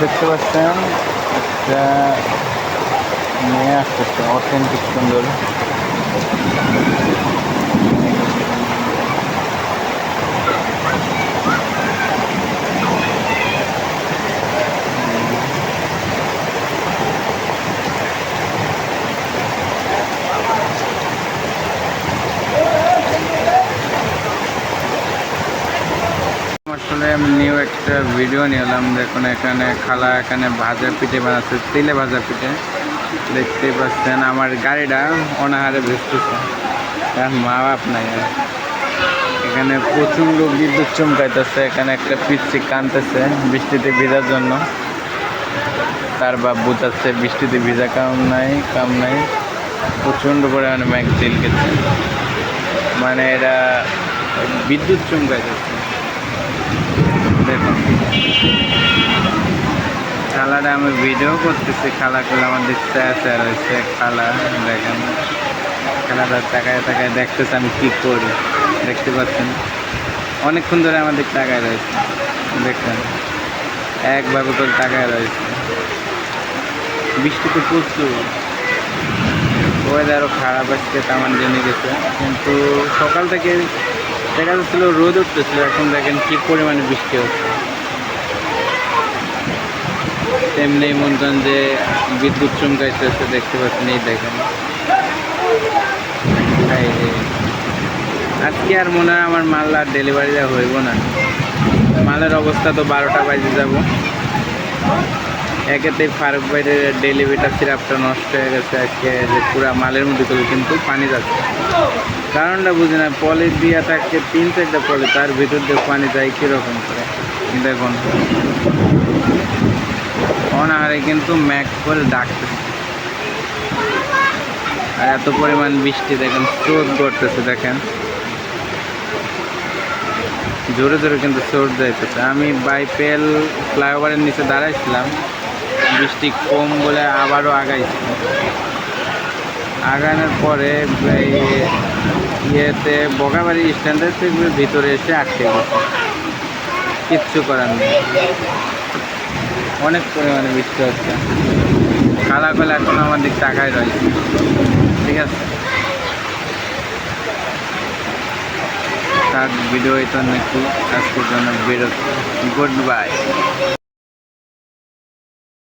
দেখতে পাচ্ছেন একটা নিয়ে আসতেছে অথেন্টিক সুন্দর। একটা ভিডিও নিলাম দেখুন, এখানে খালা, এখানে ভাজা পিঠে বানাচ্ছে, তেলে ভাজা পিঠে। দেখতে পাচ্ছেন আমার গাড়িটা অনাহারে ভেসতেছে। তার মা বাপ নাই। এখানে প্রচণ্ড বিদ্যুৎ চমকাইতেছে, এখানে একটা পিচ্ছি কানতেছে বৃষ্টিতে ভিজার জন্য। তার বাপ বুঝাচ্ছে বৃষ্টিতে ভিজা কাম নাই কাম নাই। প্রচণ্ড পরিমাণে ম্যাগ চিলকেছে মানে এরা বিদ্যুৎ চমকাইতেছে দেখুন খালাটা আমি ভিডিও করতেছি, খালা খালা আমাদের চেঁচা রয়েছে খালা, দেখেন। খালাটা তাকায় তাকায় দেখতেছে আমি কী করি, দেখতে পাচ্ছেন? অনেকক্ষণ ধরে আমাদের টাকায় রয়েছে দেখছেন একভাবে করে টাকায় রয়েছে। বৃষ্টি তো প্রচুর ওয়েদারও খারাপ আজকে তেমন জেনে গেছে। কিন্তু সকাল থেকে দেখা যাচ্ছিল, রোদ উঠতেছিল, এখন দেখেন কি পরিমাণে বৃষ্টি হচ্ছে। তেমনি যে বিদ্যুৎ চমকাইতেছে দেখতে পাচ্ছেন, এই দেখেন। আজকে আর মনে হয় আমার মাল আর ডেলিভারি দেওয়া হইব না। মালের অবস্থা তো বারোটা বাজে যাব। একেতে ফারুক ভাইয়ের ডেলিভারিটা সিরাপটা নষ্ট হয়ে গেছে আজকে যে পুরা মালের মধ্যে করে কিন্তু পানি যাচ্ছে। কারণটা বুঝি না, পলি দিয়া থাকছে তিন চারটা পলি, তার ভিতর দিয়ে পানি যায় কীরকম করে? দেখুন। অনাহারে কিন্তু ম্যাক করে ডাকতেছে। আর এত পরিমাণ বৃষ্টি দেখেন, স্রোত করতেছে দেখেন। জোরে জোরে কিন্তু স্রোত যাইতেছে। আমি বাইপেল ফ্লাইওভারের নিচে দাঁড়াইছিলাম, বৃষ্টি কম বলে আবারও আগাইছি। আগানোর পরে ইয়েতে, বগাবাড়ি স্ট্যান্ডের থেকে ভিতরে এসে আটকে গেছে। কিচ্ছু করার নেই। অনেক পরিমাণে বৃষ্টি হচ্ছে। কালা কালা এখন আমার দিক টাকায় রয়েছে। ঠিক আছে। তার ভিডিও এটা নাকি আজকের জন্য বেরোচ্ছে গুড বাই